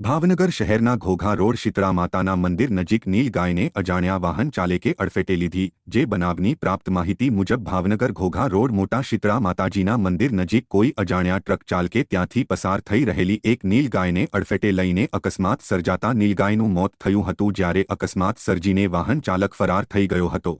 ભાવનગર શહેરના ઘોઘા રોડ શીતળા માતાના મંદિર નજીક નીલ ગાયને અજાણ્યા વાહન ચાલકે અડફેટે લીધી, જે બનાવની પ્રાપ્ત માહિતી મુજબ ભાવનગર ઘોઘા રોડ મોટા શીતળા માતાજીના મંદિર નજીક કોઈ અજાણ્યા ટ્રક ચાલકે ત્યાંથી પસાર થઈ રહેલી એક નીલ ગાયને અડફેટે લઈને અકસ્માત સર્જાતા નીલગાયનું મોત થયું હતું જ્યારે અકસ્માત સર્જીને વાહન ચાલક ફરાર થઈ ગયો હતો.